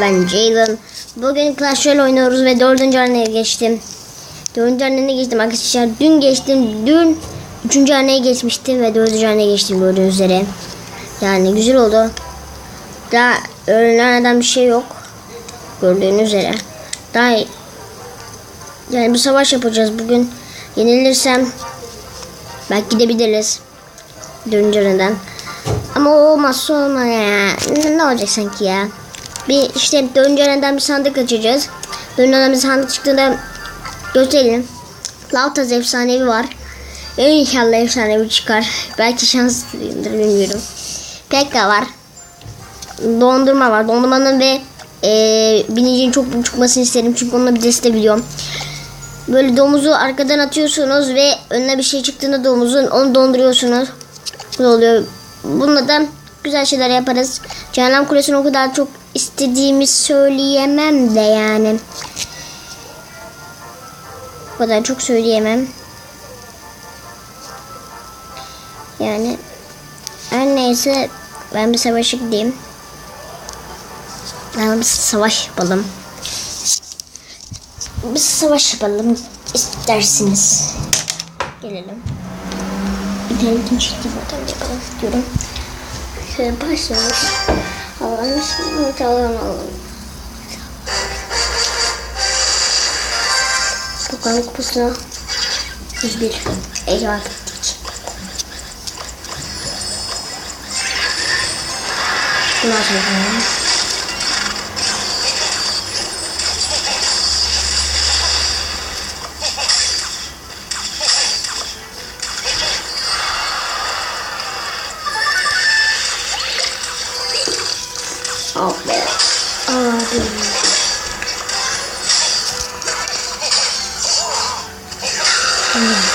Ben Jalen. Bugün Clash Royale oynuyoruz ve dördüncü haneye geçtim. Dördüncü haneye geçtim arkadaşlar. Dün geçtim. Dün üçüncü haneye geçmiştim ve dördüncü haneye geçtim gördüğünüz üzere. Yani güzel oldu. Daha öğrenenden bir şey yok. Gördüğünüz üzere. Daha yani bir savaş yapacağız bugün. Yenilirsem belki gidebiliriz. Dördüncü haneden. Ama olmazsa olmaz ya. Ne olacak sanki ya? Bir işte dönceden bir sandık açacağız. Dönceden bir sandık çıktığında gösterelim. Lautaz efsanevi var. İnşallah efsanevi çıkar. Belki şanslıyımdır bilmiyorum. Pekka var. Dondurma var. Dondurmanın ve e, binicinin çok çıkmasını isterim. Çünkü onunla bir deste biliyorum. Böyle domuzu arkadan atıyorsunuz ve önüne bir şey çıktığında domuzun onu donduruyorsunuz. Bu oluyor. Bununla da güzel şeyler yaparız. Cehennem Kulesi'ni o kadar çok istediğimi söyleyemem de yani. O kadar çok söyleyemem. Yani her neyse ben bir savaşa gideyim. Ben bir savaş yapalım. Bir savaş yapalım istersiniz. Gelelim. Bir tane çıktı zaten yapalım diyorum. Şöyle başlıyoruz. Bakalım kupasına 101. Eyvah. Bunu açalım. Oh, dude. Oh, mm.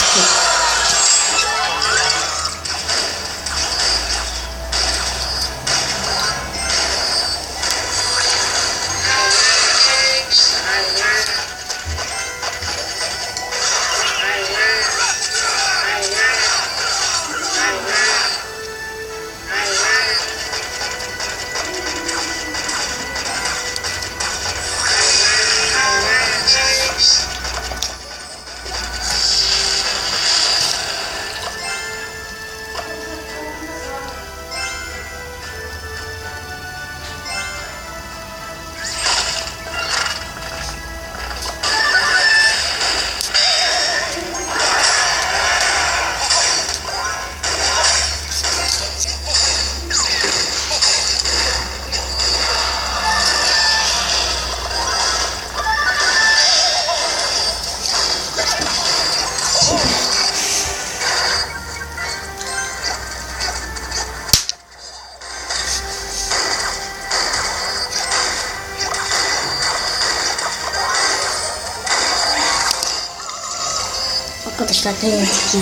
Arkadaşlar ne yazık ya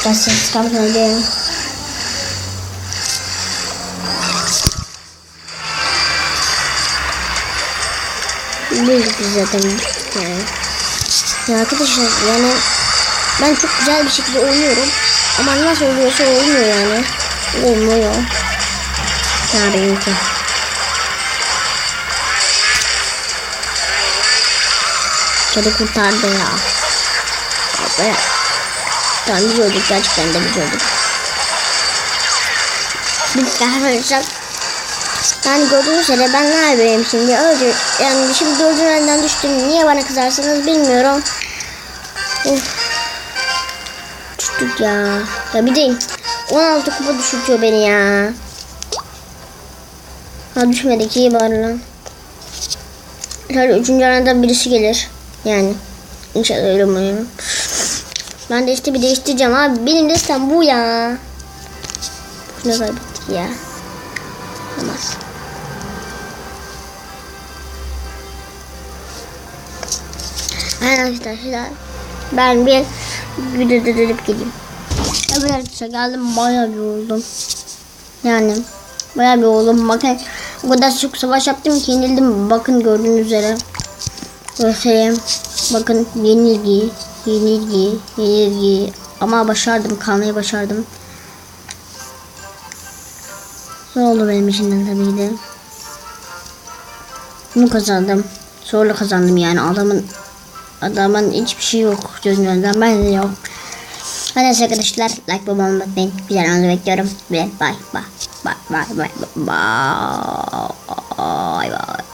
biraz ses kalmadı ya. Biz zaten yani. Ya arkadaşlar yani ben çok güzel bir şekilde oynuyorum. Ama nasıl oluyorsa olmuyor yani. Olmuyor. Ya benimki. Cadı kurtardı ya. Abi. Tamam biz öldük gerçekten de biz öldük. Biz arkadaşlar. Yani gördüğünüz üzere ben ne yapayım şimdi öldü. Yani şimdi dördüncü elden düştüm. Niye bana kızarsınız bilmiyorum. Of. Düştük ya. Ya bir de 16 kupa düşürtüyor beni ya. Ha düşmedik iyi bari lan. Herhalde üçüncü arada birisi gelir. Yani. İnşallah öyle umarım. Ben de işte bir değiştireceğim abi. Benim destem bu ya. Şunu kaybettik ya. Olmaz. Aynen arkadaşlar. Ben bir video dönüp geleyim. Evet arkadaşlar geldim bayağı bir oldum. Yani bayağı bir oldum. Bakın o kadar çok savaş yaptım ki yenildim. Bakın gördüğünüz üzere. Göstereyim. Bakın yenilgi, yenilgi, yenilgi. Ama başardım, kalmayı başardım. Zor oldu benim için de tabii de. Bunu kazandım. Zorla kazandım yani adamın adamın hiçbir şey yok gözümden ben de yok. Hadi arkadaşlar like babamı unutmayın. Güzel anı bekliyorum ve bye bye bye bye bye bye bye bye